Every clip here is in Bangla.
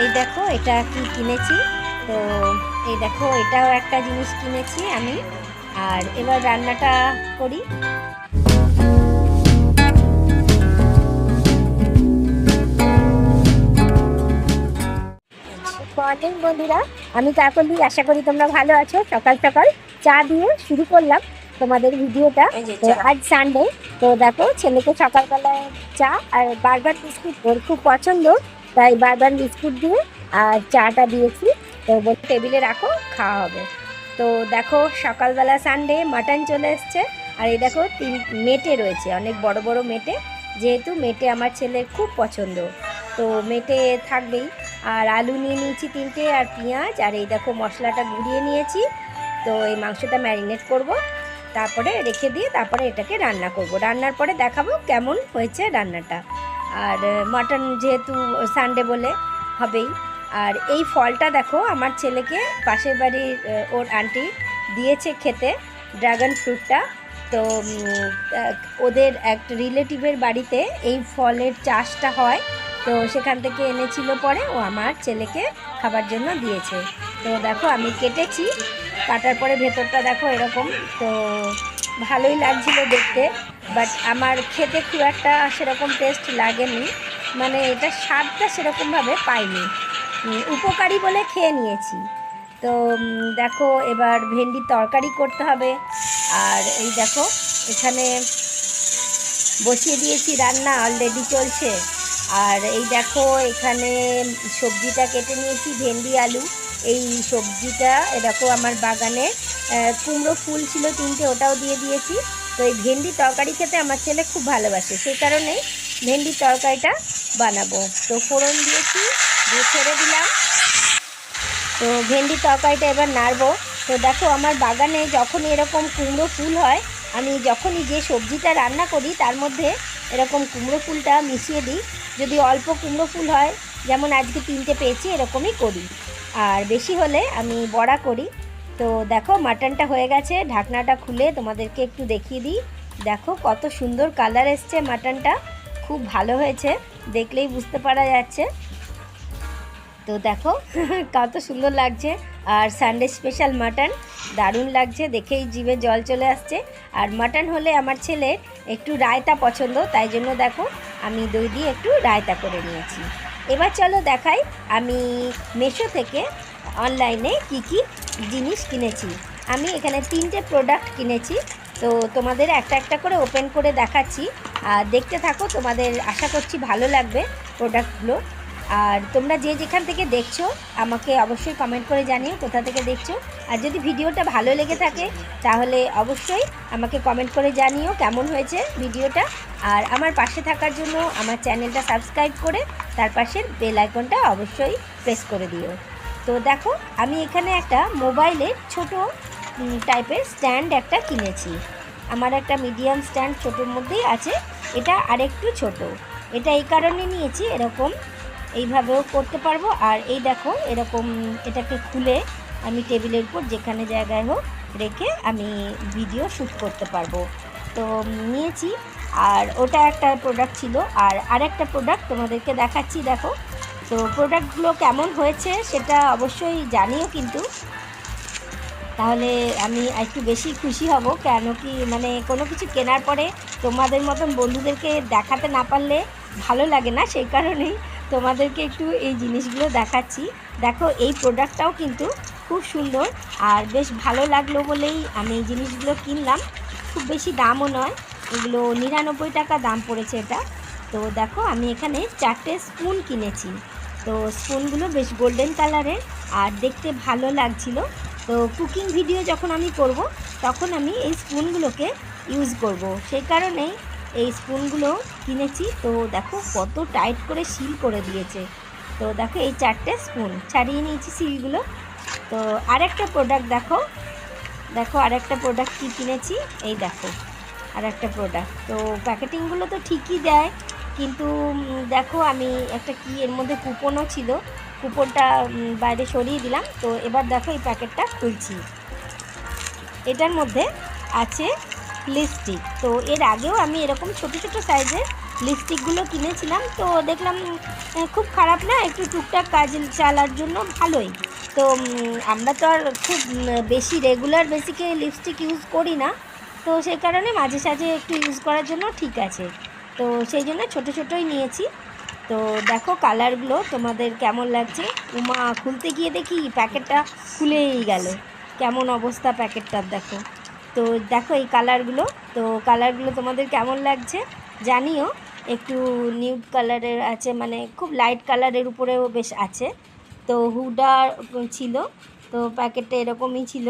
এই দেখো এটা কি কিনেছি? তো এই দেখো এটাও একটা জিনিস কিনেছি আমি। আর এবার রান্নাটা করি। মর্নিং বন্ধুরা। আমি কাকলি আশা করি তোমরা ভালো আছো। সকাল সকাল চা দিয়ে শুরু করলাম তোমাদের ভিডিওটা। আজ সানডে তো দেখো ছেলেকে সকালবেলায় চা আর বারবার বিস্কুট ওর খুব পছন্দ। তাই বারবার বিস্কুট দিয়ে আর চাটা দিয়েছি। তো বল টেবিলে রাখো, খাওয়া হবে। তো দেখো, সকালবেলা সানডে মাটন চলে এসছে। আর এই দেখো, তিন মেটে রয়েছে, অনেক বড় বড় মেটে। যেহেতু মেটে আমার ছেলের খুব পছন্দ। তো মেটে থাকবেই। আর আলু নিয়ে নিয়েছি তিনটে, আর পেঁয়াজ, আর এই দেখো মশলাটা গুঁড়িয়ে নিয়েছি। তো এই মাংসটা ম্যারিনেট করব। তারপরে রেখে দিয়ে তারপরে এটাকে রান্না করব। রান্নার পরে দেখাবো কেমন হয়েছে রান্নাটা। আর মাটন যেহেতু সানডে বলে হবেই। আর এই ফলটা দেখো, আমার ছেলেকে পাশের বাড়ির ওর আন্টি দিয়েছে খেতে ড্রাগন ফ্রুটটা তো ওদের এক রিলেটিভের বাড়িতে এই ফলের চাষটা হয়। তো সেখান থেকে এনেছিল পরে ও আমার ছেলেকে খাবার জন্য দিয়েছে। তো দেখো, আমি কেটেছি, কাটার পরে ভেতরটা দেখো এরকম। তো ভালোই লাগছিল দেখতে। বাট আমার খেতে খুব একটা সেরকম টেস্ট লাগেনি। মানে এটা স্বাদটা সেরকমভাবে পাইনি। উপকারী বলে খেয়ে নিয়েছি। তো দেখো এবার ভেন্ডির তরকারি করতে হবে। আর এই দেখো, এখানে বসিয়ে দিয়েছি রান্না অলরেডি চলছে। আর এই দেখো, এখানে সবজিটা কেটে নিয়েছি, ভেন্ডি, আলু। এই সবজিটা, এ দেখো আমার বাগানে কুমড়ো ফুল ছিল তিনটে, ওটাও দিয়ে দিয়েছি। তো এই ভেন্ডি তরকারি খেতে আমার ছেলে খুব ভালোবাসে। সেই কারণেই ভেন্ডির তরকারিটা বানাবো। তো ফোড়ন দিয়েছি, দিয়ে ছেড়ে দিলাম। তো ভেন্ডি তরকারিটা এবার নাড়বো। তো দেখো আমার বাগানে যখনই এরকম কুমড়ো ফুল হয়, আমি যখনই যে সবজিটা রান্না করি, তার মধ্যে এরকম কুমড়ো ফুলটা মিশিয়ে দিই। যদি অল্প কুমড়ো ফুল হয়, যেমন আজকে তিনটে পেয়েছি, এরকমই করি। আর বেশি হলে আমি বড়া করি। তো দেখো মাটনটা হয়ে গেছে। ঢাকনাটা খুলে তোমাদেরকে একটু দেখিয়ে দিই। দেখো, কত সুন্দর কালার এসছে মাটনটা খুব ভালো হয়েছে, দেখলেই বুঝতে পারা যাচ্ছে। তো দেখো, কত সুন্দর লাগছে। আর সানডে স্পেশাল মাটন দারুণ লাগছে, দেখেই জিভে জল চলে আসছে। আর মাটন হলে আমার ছেলে একটু রায়তা পছন্দ, তাই জন্য দেখো, আমি দই দিয়ে একটু রায়তা করে নিয়েছি। এবার চলো দেখাই, আমি মেশো থেকে অনলাইনে কি কি জিনিস কিনেছি। আমি এখানে তিনটে প্রোডাক্ট কিনেছি। তো তোমাদের একটা একটা করে ওপেন করে দেখাচ্ছি। আর দেখতে থাকো, তোমাদের আশা করছি ভালো লাগবে প্রোডাক্টগুলো আর তোমরা যে যেখান থেকে দেখছ, আমাকে অবশ্যই কমেন্ট করে জানিও কোথা থেকে দেখছ। আর যদি ভিডিওটা ভালো লেগে থাকে, তাহলে অবশ্যই আমাকে কমেন্ট করে জানিও কেমন হয়েছে ভিডিওটা। আর আমার পাশে থাকার জন্য আমার চ্যানেলটা সাবস্ক্রাইব করে, তার পাশের বেল আইকনটা অবশ্যই প্রেস করে দিও। তো দেখো, আমি এখানে একটা মোবাইলের ছোট টাইপের স্ট্যান্ড একটা কিনেছি। আমার একটা মিডিয়াম স্ট্যান্ড ছোটোর মধ্যেই আছে। এটা আরেকটু ছোট। এটা এই কারণে নিয়েছি, এরকম এইভাবেও করতে পারব। আর এই দেখো, এরকম এটাকে খুলে আমি টেবিলের উপর যেখানে জায়গায় হোক রেখে আমি ভিডিও শ্যুট করতে পারব। তো নিয়েছি। আর ওটা একটা প্রোডাক্ট ছিল। আর আরেকটা প্রোডাক্ট তোমাদেরকে দেখাচ্ছি, দেখো। তো প্রোডাক্টগুলো কেমন হয়েছে সেটা অবশ্যই জানিও কিন্তু। তাহলে আমি একটু বেশি খুশি হব, কেন কি মানে কোনো কিছু কেনার পরে তোমাদের মতন বন্ধুদেরকে দেখাতে না পারলে ভালো লাগে না, সেই কারণেই তোমাদেরকে একটু এই জিনিসগুলো দেখাচ্ছি। দেখো, এই প্রোডাক্টটাও কিন্তু খুব সুন্দর আর বেশ ভালো লাগল বলেই আমি এই জিনিসগুলো কিনলাম। খুব বেশি দামও নয়, এগুলো নিরানব্বই টাকা দাম পড়েছে এটা। তো দেখো, আমি এখানে চারটে স্পুন কিনেছি। তো স্পুনগুলো বেশ গোল্ডেন কালারের আর দেখতে ভালো লাগছিল। তো কুকিং ভিডিও যখন আমি করব, তখন আমি এই স্পুনগুলোকে ইউজ করব। সেই কারণেই এই স্পুনগুলো কিনেছি। তো দেখো, কত টাইট করে সিল করে দিয়েছে। তো দেখো, এই চারটে স্পুন ছাড়িয়ে নিয়েছি সিলগুলো তো আরেকটা প্রোডাক্ট দেখো। দেখো, আরেকটা প্রোডাক্ট কী কিনেছি? এই দেখো আর একটা প্রোডাক্ট তো প্যাকেটিংগুলো তো ঠিকই দেয়। কিন্তু দেখো আমি একটা কি, এর মধ্যে কুপনও ছিল। কুপনটা বাইরে সরিয়ে দিলাম। তো এবার দেখো এই প্যাকেটটা খুলছি। এটার মধ্যে আছে লিপস্টিক। তো এর আগেও আমি এরকম ছোট ছোট সাইজের লিপস্টিকগুলো কিনেছিলাম। তো দেখলাম খুব খারাপ না, একটু টুকটাক কাজ চালার জন্য ভালোই। তো আমরা তো আর খুব বেশি রেগুলার বেসিকে লিপস্টিক ইউজ করি না। তো সেই কারণে মাঝে সাঝে একটু ইউজ করার জন্য ঠিক আছে। তো সেই জন্য ছোটো ছোটোই নিয়েছি। তো দেখো কালারগুলো, তোমাদের কেমন লাগছে? উমা, খুলতে গিয়ে দেখি প্যাকেটটা খুলেই গেল। কেমন অবস্থা প্যাকেটটার দেখো। তো দেখো এই কালারগুলো, তো কালারগুলো তোমাদের কেমন লাগছে জানিও। একটু নিউড কালারের আছে মানে খুব লাইট কালারের উপরেও বেশ আছে। তো হুডা ছিল, তো প্যাকেটটা এরকমই ছিল।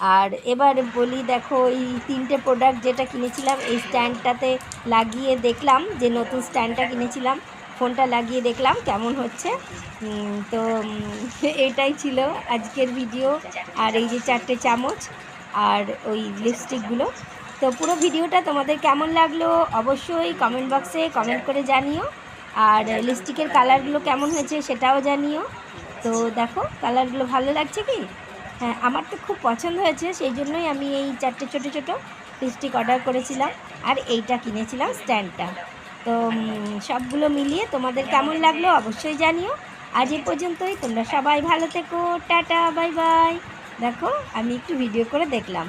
আর এবার বলি, দেখো, এই তিনটে প্রোডাক্ট যেটা কিনেছিলাম, এই স্ট্যান্ডটাতে লাগিয়ে দেখলাম, যে নতুন স্ট্যান্ডটা কিনেছিলাম, ফোনটা লাগিয়ে দেখলাম, কেমন হচ্ছে। তো এটাই ছিল আজকের ভিডিও আর এই যে চারটে চামচ, আর ওই লিপস্টিকগুলো তো পুরো ভিডিওটা তোমাদের কেমন লাগল, অবশ্যই কমেন্ট বক্সে কমেন্ট করে জানিও। আর লিপস্টিকের কালারগুলো কেমন হয়েছে সেটাও জানিও। তো দেখো কালারগুলো ভালো লাগছে কি? হ্যাঁ আমার তো খুব পছন্দ হয়েছে, সেই জন্যই আমি এই চারটে ছোটো ছোটো লিপস্টিক অর্ডার করেছিলাম আর এইটা কিনেছিলাম স্ট্যান্ডটা। তো সবগুলো মিলিয়ে তোমাদের কেমন লাগল অবশ্যই জানিও। আজ এ পর্যন্তই, তোমরা সবাই ভালো থেকো, টাটা, বাই বাই। দেখো, আমি একটু ভিডিও করে দেখলাম।